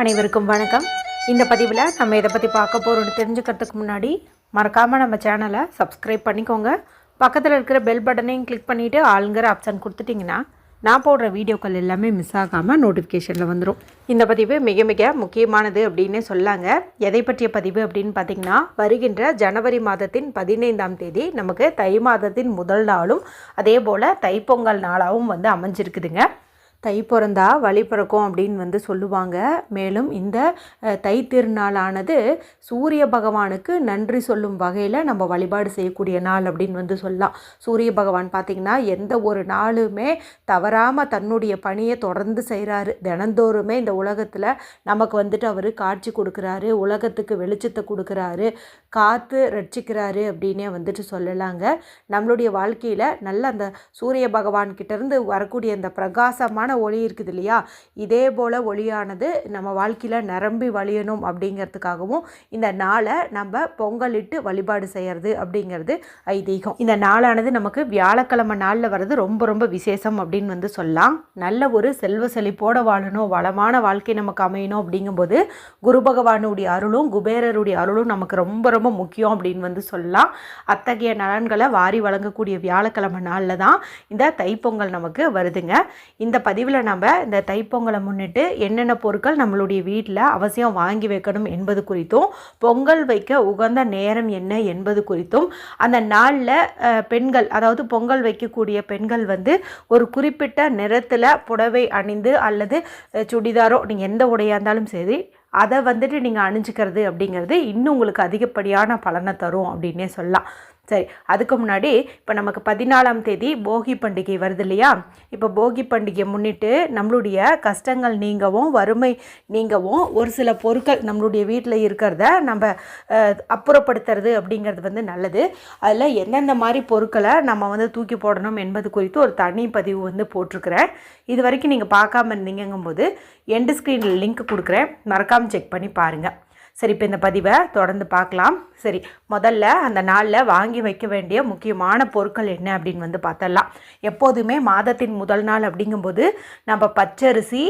அனைவருக்கும் வணக்கம். இந்த பதிவில் நம்ம இதை பற்றி பார்க்க போகிறோம்னு தெரிஞ்சுக்கிறதுக்கு முன்னாடி மறக்காமல் நம்ம சேனலை சப்ஸ்கிரைப் பண்ணிக்கோங்க. பக்கத்தில் இருக்கிற பெல் பட்டனையும் கிளிக் பண்ணிவிட்டு ஆளுங்கிற ஆப்ஷன் கொடுத்துட்டிங்கன்னா நான் போடுற வீடியோக்கள் எல்லாமே மிஸ் ஆகாமல் நோட்டிஃபிகேஷனில் வந்துடும் இந்த பதிவு மிக மிக முக்கியமானது அப்படின்னு சொல்லாங்க. எதை பற்றிய பதிவு அப்படின்னு பார்த்தீங்கன்னா வருகின்ற ஜனவரி மாதத்தின் பதினைந்தாம் தேதி நமக்கு தை மாதத்தின் முதல் நாளும் அதே போல் தைப்பொங்கல் நாளாகவும் வந்து அமைஞ்சிருக்குதுங்க. தை பிறந்தா வழி பிறக்கும் அப்படின்னு வந்து சொல்லுவாங்க. மேலும் இந்த தை திருநாளானது சூரிய பகவானுக்கு நன்றி சொல்லும் வகையில் நம்ம வழிபாடு செய்யக்கூடிய நாள் அப்படின்னு வந்து சொல்லலாம். சூரிய பகவான் பார்த்திங்கன்னா எந்த ஒரு நாளுமே தவறாமல் தன்னுடைய பணியை தொடர்ந்து செய்கிறாரு தினந்தோறுமே இந்த உலகத்தில் நமக்கு வந்துட்டு அவர் காட்சி கொடுக்குறாரு உலகத்துக்கு வெளிச்சத்தை கொடுக்குறாரு. காத்து ரட்சிக்கிறாரு அப்படின்னே வந்துட்டு சொல்லலாங்க. நம்மளுடைய வாழ்க்கையில் நல்ல அந்த சூரிய பகவான் கிட்டேருந்து வரக்கூடிய அந்த பிரகாசமான ஒளி இருக்குது இல்லையா? இதே போல் ஒளியானது நம்ம வாழ்க்கையில் நிரம்பி வழியணும் அப்படிங்கிறதுக்காகவும் இந்த நாளை நம்ம பொங்கலிட்டு வழிபாடு செய்கிறது அப்படிங்கிறது ஐதீகம். இந்த நாளானது நமக்கு வியாழக்கிழமை நாளில் வர்றது ரொம்ப ரொம்ப விசேஷம் அப்படின்னு வந்து சொல்லலாம். நல்ல ஒரு செல்வ செழிப்போட வாழணும் வளமான வாழ்க்கை நமக்கு அமையணும் அப்படிங்கும்போது குரு பகவானுடைய அருளும் குபேரருடைய அருளும் நமக்கு ரொம்ப ரொம்ப முக்கியம் அப்படின்னு வந்து சொல்லலாம். அத்தகைய நலன்களை வாரி வழங்கக்கூடிய வியாழக்கிழமை நாளில் தான் இந்த தைப்பொங்கல் நமக்கு வருதுங்க. இந்த பதிவில் நம்ம இந்த தைப்பொங்கலை முன்னிட்டு என்னென்ன பொருட்கள் நம்மளுடைய வீட்டில் அவசியம் வாங்கி வைக்கணும் என்பது குறித்தும் பொங்கல் வைக்க உகந்த நேரம் என்ன என்பது குறித்தும் அந்த நாளில் பெண்கள் அதாவது பொங்கல் வைக்கக்கூடிய பெண்கள் வந்து ஒரு குறிப்பிட்ட நிறத்தில் புடவை அணிந்து அல்லது சுடிதாரோ நீங்கள் எந்த உடையாக இருந்தாலும் சரி அதை வந்துட்டு நீங்கள் அணிஞ்சிக்கிறது அப்படிங்கிறது இன்னும் உங்களுக்கு அதிகப்படியான பலனை தரும் அப்படின்னே சொல்லலாம். சரி அதுக்கு முன்னாடி இப்போ நமக்கு பதினாலாம் தேதி போகி பண்டிகை வருது இல்லையா? இப்போ போகி பண்டிகையை முன்னிட்டு நம்மளுடைய கஷ்டங்கள் நீங்கவும் வறுமை நீங்கவும் ஒரு சில பொருட்கள் நம்மளுடைய வீட்டில் இருக்கிறத நம்ம அப்புறப்படுத்துறது அப்படிங்கிறது வந்து நல்லது. அதில் எந்தெந்த மாதிரி பொருட்களை நம்ம வந்து தூக்கி போடணும் என்பது குறித்து ஒரு தனி பதிவு வந்து போட்டிருக்கிறேன். இது வரைக்கும் நீங்கள் பார்க்காம இருந்தீங்கும்போது எண்டு ஸ்க்ரீனில் லிங்க் கொடுக்குறேன். மறக்காமல் செக் பண்ணி பாருங்கள் சரி இப்போ இந்த பதிவை தொடர்ந்து பார்க்கலாம். சரி முதல்ல அந்த நாளில் வாங்கி வைக்க வேண்டிய முக்கியமான பொருட்கள் என்ன அப்படின்னு வந்து பார்த்தரலாம் எப்போதுமே மாதத்தின் முதல் நாள் அப்படிங்கும்போது நம்ம பச்சரிசி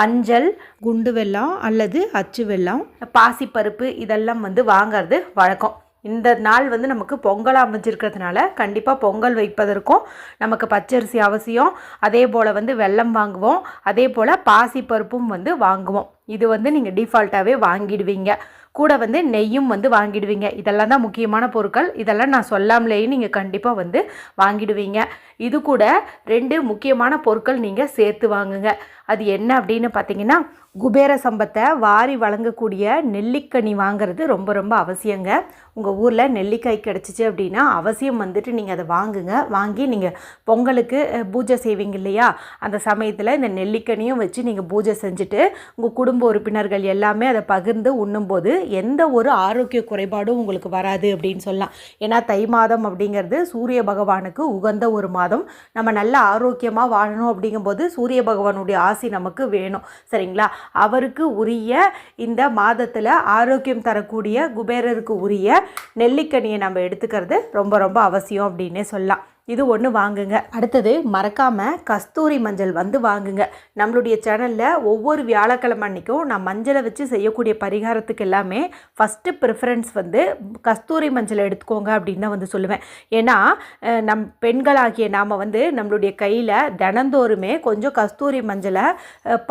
மஞ்சள் குண்டு வெல்லம் அல்லது அச்சு வெல்லம் பாசிப்பருப்பு இதெல்லாம் வந்து வாங்குறது வழக்கம். இந்த நாள் வந்து நமக்கு பொங்கல் அமைஞ்சிருக்கிறதுனால கண்டிப்பாக பொங்கல் வைப்பதற்கும் நமக்கு பச்சரிசி அவசியம். அதே போல் வந்து வெல்லம் வாங்குவோம். அதே போல் பாசிப்பருப்பும் வந்து வாங்குவோம். இது வந்து நீங்கள் டிஃபால்ட்டாகவே வாங்கிடுவீங்க. கூட வந்து நெய்யும் வந்து வாங்கிடுவீங்க. இதெல்லாம் தான் முக்கியமான பொருட்கள். இதெல்லாம் நான் சொல்லாமலேயே நீங்கள் கண்டிப்பாக வந்து வாங்கிடுவீங்க. இது கூட ரெண்டு முக்கியமான பொருட்கள் நீங்கள் சேர்த்து வாங்குங்க. அது என்ன அப்படின்னு பார்த்தீங்கன்னா குபேர சம்பத்தை வாரி வழங்கக்கூடிய நெல்லிக்கனி வாங்குறது ரொம்ப ரொம்ப அவசியங்க. உங்கள் ஊரில் நெல்லிக்காய் கிடச்சிச்சு அப்படின்னா அவசியம் வந்துட்டு நீங்கள் அதை வாங்குங்க. வாங்கி நீங்கள் பொங்கலுக்கு பூஜை செய்வீங்க இல்லையா? அந்த சமயத்தில் இந்த நெல்லிக்கனியும் வச்சு நீங்கள் பூஜை செஞ்சுட்டு உங்கள் குடும்ப உறுப்பினர்கள் எல்லாமே அதை பகிர்ந்து உண்ணும்போது எந்த ஒரு ஆரோக்கிய குறைபாடும் உங்களுக்கு வராது அப்படின்னு சொல்லலாம். ஏன்னா தை மாதம் அப்படிங்கிறது சூரிய பகவானுக்கு உகந்த ஒரு மாதம். நம்ம நல்ல ஆரோக்கியமாக வாழணும் அப்படிங்கும்போது சூரிய பகவானுடைய ஆசி நமக்கு வேணும். சரிங்களா? அவருக்கு உரிய இந்த மாதத்தில் ஆரோக்கியம் தரக்கூடிய குபேரருக்கு உரிய நெல்லிக்கனியை நம்ம எடுத்துக்கிறது ரொம்ப ரொம்ப அவசியம் அப்படின்னே சொல்லலாம். இது ஒன்று வாங்குங்க. அடுத்தது மறக்காமல் கஸ்தூரி மஞ்சள் வந்து வாங்குங்க. நம்மளுடைய சேனலில் ஒவ்வொரு வியாழக்கிழமை அன்னைக்கும் நான் மஞ்சளை வச்சு செய்யக்கூடிய பரிகாரத்துக்கு எல்லாமே ஃபஸ்ட்டு ப்ரிஃபரன்ஸ் வந்து கஸ்தூரி மஞ்சள் எடுத்துக்கோங்க அப்படின்னு தான் வந்து சொல்லுவேன். ஏன்னா நம் பெண்களாகிய நாம் வந்து நம்மளுடைய கையில் தினந்தோறுமே கொஞ்சம் கஸ்தூரி மஞ்சளை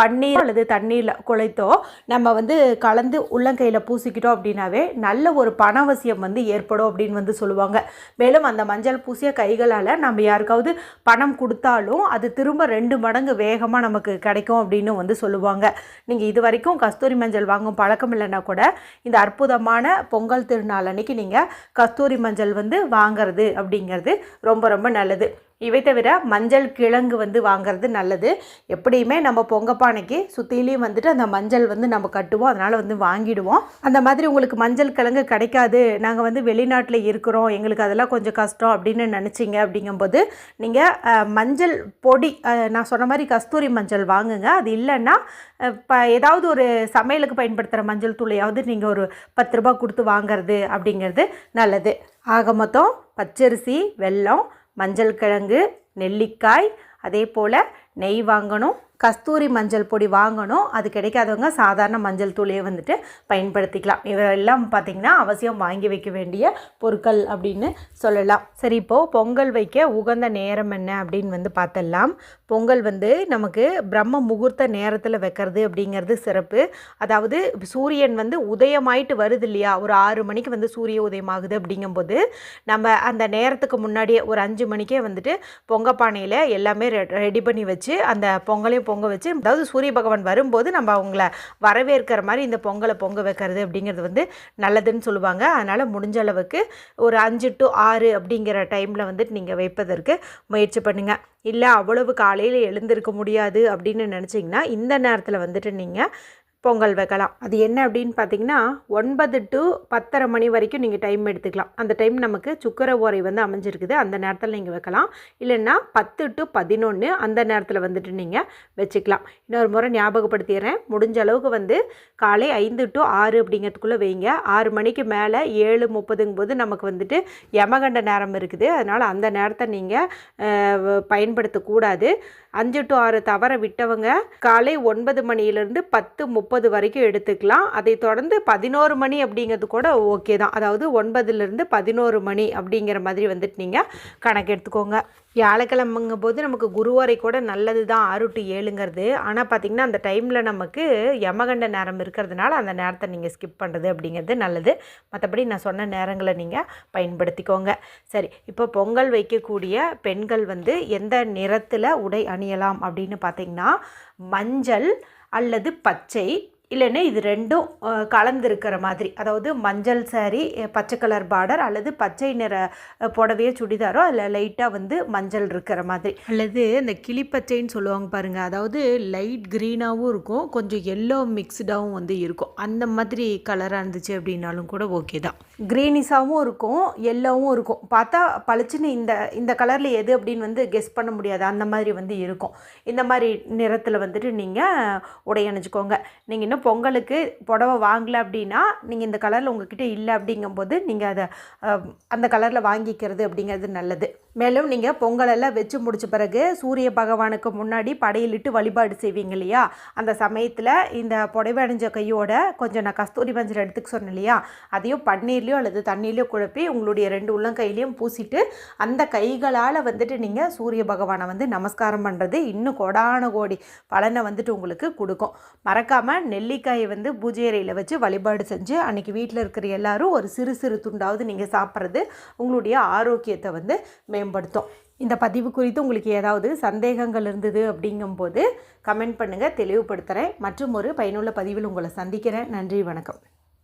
பன்னீர் அல்லது தண்ணீரில் குழைத்தோ நம்ம வந்து கலந்து உள்ளங்கையில் பூசிக்கிட்டோம் அப்படின்னாவே நல்ல ஒரு பணவசியம் வந்து ஏற்படும் அப்படின்னு வந்து சொல்லுவாங்க. மேலும் அந்த மஞ்சள் பூசிய கைகளால் நம்ம யாருக்காவது பணம் கொடுத்தாலும் அது திரும்ப ரெண்டு மடங்கு வேகமாக நமக்கு கிடைக்கும் அப்படின்னு வந்து சொல்லுவாங்க. நீங்கள் இது வரைக்கும் கஸ்தூரி மஞ்சள் வாங்கும் பழக்கம் இல்லைன்னா கூட இந்த அற்புதமான பொங்கல் திருநாள் அன்னைக்கு நீங்கள் கஸ்தூரி மஞ்சள் வந்து வாங்குறது அப்படிங்கிறது ரொம்ப ரொம்ப நல்லது. இவை தவிர மஞ்சள் கிழங்கு வந்து வாங்குறது நல்லது. எப்படியுமே நம்ம பொங்கப்பானைக்கு சுற்றிலையும் வந்துட்டு அந்த மஞ்சள் வந்து நம்ம கட்டுவோம். அதனால் வந்து வாங்கிடுவோம். அந்த மாதிரி உங்களுக்கு மஞ்சள் கிழங்கு கிடைக்காது. நாங்கள் வந்து வெளிநாட்டில் இருக்கிறோம். எங்களுக்கு அதெல்லாம் கொஞ்சம் கஷ்டம் அப்படின்னு நினச்சிங்க அப்படிங்கும்போது நீங்கள் மஞ்சள் பொடி நான் சொன்ன மாதிரி கஸ்தூரி மஞ்சள் வாங்குங்க. அது இல்லைன்னா இப்போ ஏதாவது ஒரு சமையலுக்கு பயன்படுத்துகிற மஞ்சள் தூளையாவது நீங்கள் ஒரு பத்து ரூபா கொடுத்து வாங்குறது அப்படிங்கிறது நல்லது. ஆக மொத்தம் பச்சரிசி வெல்லம் மஞ்சள் கிழங்கு நெல்லிக்காய் அதே போல் நெய் வாங்கணும். கஸ்தூரி மஞ்சள் பொடி வாங்கணும். அது கிடைக்காதவங்க சாதாரண மஞ்சள் தூளையே வந்துட்டு பயன்படுத்திக்கலாம். இவையெல்லாம் பார்த்திங்கன்னா அவசியம் வாங்கி வைக்க வேண்டிய பொருட்கள் அப்படின்னு சொல்லலாம். சரி இப்போது பொங்கல் வைக்க உகந்த நேரம் என்ன அப்படின்னு வந்து பார்த்தலாம். பொங்கல் வந்து நமக்கு பிரம்ம முகூர்த்த நேரத்தில் வைக்கிறது அப்படிங்கிறது சிறப்பு. அதாவது சூரியன் வந்து உதயமாயிட்டு வருது இல்லையா? ஒரு ஆறு மணிக்கு வந்து சூரிய உதயமாகுது அப்படிங்கும்போது நம்ம அந்த நேரத்துக்கு முன்னாடியே ஒரு அஞ்சு மணிக்கே வந்துட்டு பொங்க பானையில் எல்லாமே ரெடி பண்ணி வச்சு அந்த பொங்கலையும் பொங்க வச்சு அதாவது சூரிய பகவான் வரும்போது நம்ம அவங்கள வரவேற்கிற மாதிரி இந்த பொங்கலை பொங்க வைக்கிறது அப்படிங்கிறது வந்து நல்லதுன்னு சொல்லுவாங்க. அதனால் முடிஞ்ச அளவுக்கு ஒரு அஞ்சு டு ஆறு அப்படிங்கிற டைமில் வந்துட்டு நீங்கள் வைப்பதற்கு முயற்சி பண்ணுங்கள் இல்லை அவ்வளவு காலையில் எழுந்திருக்க முடியாது அப்படின்னு நினச்சிங்கன்னா இந்த நேரத்தில் வந்துட்டு நீங்கள் பொங்கல் வைக்கலாம். அது என்ன அப்படின்னு பார்த்தீங்கன்னா ஒன்பது டு பத்தரை மணி வரைக்கும் நீங்கள் டைம் எடுத்துக்கலாம். அந்த டைம் நமக்கு சுக்கர ஓரை வந்து அமைஞ்சிருக்குது. அந்த நேரத்தில் நீங்கள் வைக்கலாம். இல்லைன்னா பத்து டு பதினொன்று அந்த நேரத்தில் வந்துட்டு நீங்கள் வச்சுக்கலாம். இன்னொரு முறை ஞாபகப்படுத்திடுறேன். முடிஞ்ச அளவுக்கு வந்து காலை ஐந்து டு ஆறு அப்படிங்கிறதுக்குள்ளே வைங்க. ஆறு மணிக்கு மேலே ஏழு முப்பதுங்கும் போது நமக்கு வந்துட்டு யமகண்ட நேரம் இருக்குது. அதனால் அந்த நேரத்தை நீங்கள் பயன்படுத்தக்கூடாது. அஞ்சு டு ஆறு தவற விட்டவங்க காலை ஒன்பது மணியிலேருந்து பத்து முப்பது முப்பது வரைக்கும் எடுத்துக்கலாம். அதை தொடர்ந்து பதினோரு மணி அப்படிங்கிறது கூட ஓகே தான். அதாவது ஒன்பதுலேருந்து பதினோரு மணி அப்படிங்கிற மாதிரி வந்துட்டு நீங்கள் கணக்கு எடுத்துக்கோங்க. வியாழக்கிழமைங்க போது நமக்கு குருவாரை கூட நல்லது தான் ஆறு டு ஏழுங்கிறது. ஆனால் பார்த்திங்கன்னா அந்த டைமில் நமக்கு யமகண்ட நேரம் இருக்கிறதுனால அந்த நேரத்தை நீங்கள் ஸ்கிப் பண்ணுறது அப்படிங்கிறது நல்லது. மற்றபடி நான் சொன்ன நேரங்களை நீங்கள் பயன்படுத்திக்கோங்க. சரி இப்போ பொங்கல் வைக்கக்கூடிய பெண்கள் வந்து எந்த நிறத்தில் உடை அணியலாம் அப்படின்னு பார்த்திங்கன்னா மஞ்சள் அல்லது பச்சை இல்லைன்னா இது ரெண்டும் கலந்திருக்கிற மாதிரி. அதாவது மஞ்சள் அஹ், பச்சை கலர் பார்டர் அல்லது பச்சை நிற புடவையோ சுடிதாரோ அதில் லைட்டாக வந்து மஞ்சள் இருக்கிற மாதிரி. அல்லது இந்த கிளிப்பச்சைன்னு சொல்லுவாங்க பாருங்கள் அதாவது லைட் க்ரீனாகவும் இருக்கும். கொஞ்சம் எல்லோ மிக்ஸ்டாகவும் வந்து இருக்கும். அந்த மாதிரி கலராக இருந்துச்சு அப்படின்னாலும் கூட ஓகே தான். க்ரீனிஸாகவும் இருக்கும். எல்லோவும் இருக்கும். பார்த்தா பளிச்சுன்னு இந்த இந்த கலரில் எது அப்படின்னு வந்து கெஸ் பண்ண முடியாது. அந்த மாதிரி வந்து இருக்கும். இந்த மாதிரி நிறத்தில் வந்துட்டு நீங்கள் உடை அணிஞ்சுக்கோங்க. நீங்கள் இன்னும் பொங்கலுக்கு புடவை வாங்கலை அப்படின்னா நீங்கள் இந்த கலரில் உங்ககிட்ட இல்லை அப்படிங்கும்போது நீங்கள் அதை அந்த கலரில் வாங்கிக்கிறது அப்படிங்கிறது நல்லது. மேலும் நீங்கள் பொங்கலெல்லாம் வச்சு முடிச்ச பிறகு சூரிய பகவானுக்கு முன்னாடி படையிலிட்டு வழிபாடு செய்வீங்க இல்லையா? அந்த சமயத்தில் இந்த புடவை அணிஞ்ச கையோட கொஞ்சம் நான் கஸ்தூரி மஞ்சள் எடுத்துக்க சொன்னேன் இல்லையா? அதையும் பன்னீர்லையோ அல்லது தண்ணீர்லையோ குழப்பி உங்களுடைய ரெண்டு உள்ளங்கையிலையும் பூசிட்டு அந்த கைகளால் வந்துட்டு நீங்கள் சூரிய பகவானை வந்து நமஸ்காரம் பண்ணுறது இன்னும் கோடான கோடி பலனை வந்துட்டு உங்களுக்கு கொடுக்கும். மறக்காமல் நெல்லிக்காயை வந்து பூஜை அறையில் வச்சு வழிபாடு செஞ்சு அன்றைக்கி வீட்டில் இருக்கிற எல்லாரும் ஒரு சிறு சிறு துண்டாவது நீங்கள் சாப்பிட்றது உங்களுடைய ஆரோக்கியத்தை வந்து மேம்படுத்தும். இந்த பதிவு குறித்து உங்களுக்கு ஏதாவது சந்தேகங்கள் இருந்தது அப்படிங்கும்போது கமெண்ட் பண்ணுங்கள் தெளிவுபடுத்துகிறேன் மற்றும் ஒரு பயனுள்ள பதிவில் உங்களை சந்திக்கிறேன். நன்றி வணக்கம்.